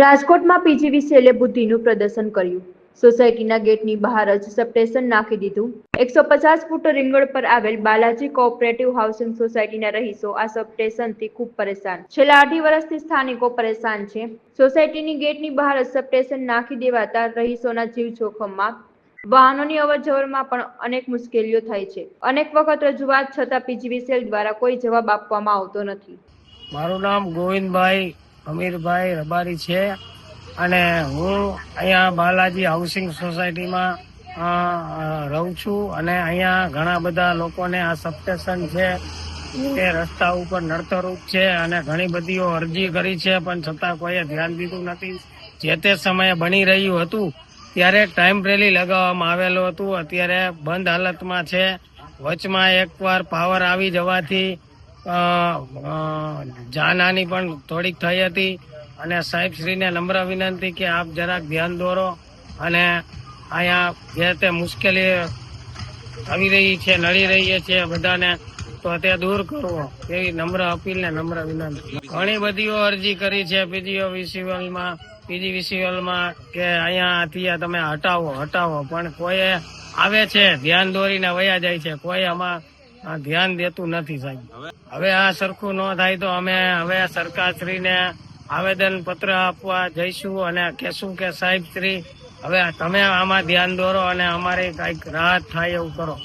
રાજકોટમાં પીજીવીસીએલે બુદ્ધિનું પ્રદર્શન કર્યું. સોસાયટીના ગેટની બહાર જ સબટેશન નાખી દીધું. એકસો પચાસ ફૂટ રીંગણ પર આવેલ બાલાજી કોઓપરેટિવ હાઉસિંગ સોસાયટીના રહીશો આ સબટેશનથી ખૂબ પરેશાન. છેલ્લા અઢી વર્ષથી સ્થાનિકો પરેશાન છે. સોસાયટીની ગેટની બહાર જ સબટેશન નાખી દેવાતા રહીશોના જીવ જોખમમાં, વાહનોની અવરજવરમાં પણ અનેક મુશ્કેલીઓ થાય છે. અનેક વખત રજૂઆત છતાં પીજીવી સેલ દ્વારા કોઈ જવાબ આપવામાં આવતો નથી. મારું નામ ગોવિંદભાઈ અમીરભાઈ રબારી છે અને હું અહીંયા બાલાજી હાઉસિંગ સોસાયટીમાં રહું છું અને અહીંયા ઘણા બધા લોકોને આ સબસ્ટેશન છે તે રસ્તા ઉપર નડતરરૂપ છે અને ઘણી બધીઓ અરજી કરી છે, પણ છતાં કોઈએ ધ્યાન દીધું નથી. જે તે સમયે બની રહ્યું હતું, ત્યારે ટાઈમ રેલી લગાવવામાં આવેલું હતું. અત્યારે બંધ હાલતમાં છે. વચમાં એકવાર પાવર આવી જવાથી જાનહાની પણ થોડીક થઈ હતી અને સાહેબશ્રીને નમ્ર વિનંતી કે આપ જરાક ધ્યાન દોરો અને અહીંયા જે તે મુશ્કેલી આવી રહી છે, નડી રહી છે બધાને તો તે દૂર કરવો એવી નમ્ર અપીલ ને નમ્ર વિનંતી. ઘણી બધીઓ અરજી કરી છે પીજીઓ વિસીવલમાં, પીજી વિસીવલમાં કે અહીંયાથી તમે હટાવો હટાવો. પણ કોઈ આવે છે, ધ્યાન દોરીને વયા જાય છે. કોઈ આમાં આ ધ્યાન દેતું નથી સાહેબ. હવે આ સરખું ન થાય તો અમે હવે સરકારશ્રીને આવેદન પત્ર આપવા જઈશું અને કહેશું કે સાહેબ શ્રી, હવે તમે આમાં ધ્યાન દોરો અને અમારે કંઈક રાહત થાય એવું કરો.